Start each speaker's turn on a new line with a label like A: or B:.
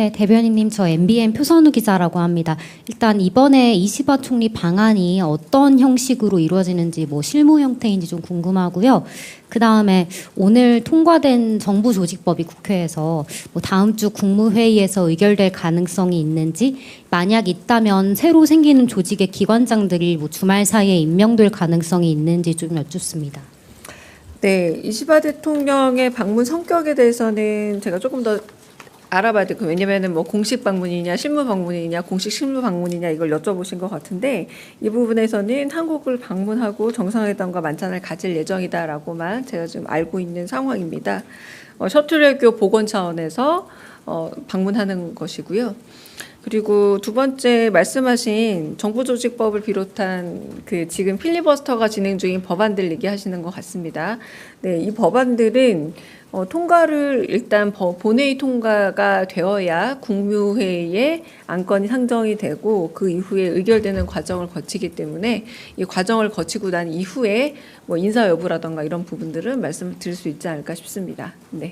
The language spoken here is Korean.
A: 네, 대변인님 저 MBN 표선우 기자라고 합니다. 일단 이번에 이시바 총리 방안이 어떤 형식으로 이루어지는지 뭐 실무 형태인지 좀 궁금하고요. 그 다음에 오늘 통과된 정부 조직법이 국회에서 뭐 다음 주 국무회의에서 의결될 가능성이 있는지 만약 있다면 새로 생기는 조직의 기관장들이 뭐 주말 사이에 임명될 가능성이 있는지 좀 여쭙습니다.
B: 네, 이시바 대통령의 방문 성격에 대해서는 제가 조금 더 알아봐야 될 거. 왜냐면은 뭐 공식 방문이냐, 실무 방문이냐, 공식 실무 방문이냐 이걸 여쭤보신 것 같은데 이 부분에서는 한국을 방문하고 정상회담과 만찬을 가질 예정이다라고만 제가 좀 알고 있는 상황입니다. 어, 셔틀 외교 복원 차원에서 어, 방문하는 것이고요. 그리고 두 번째 말씀하신 정부조직법을 비롯한 그 지금 필리버스터가 진행 중인 법안들 얘기하시는 것 같습니다. 네, 이 법안들은 어, 통과를 일단 버- 본회의 통과가 되어야 국무회의에 안건이 상정이 되고 그 이후에 의결되는 과정을 거치기 때문에 이 과정을 거치고 난 이후에 뭐 인사 여부라던가 이런 부분들은 말씀을 드릴 수 있지 않을까 싶습니다. 네.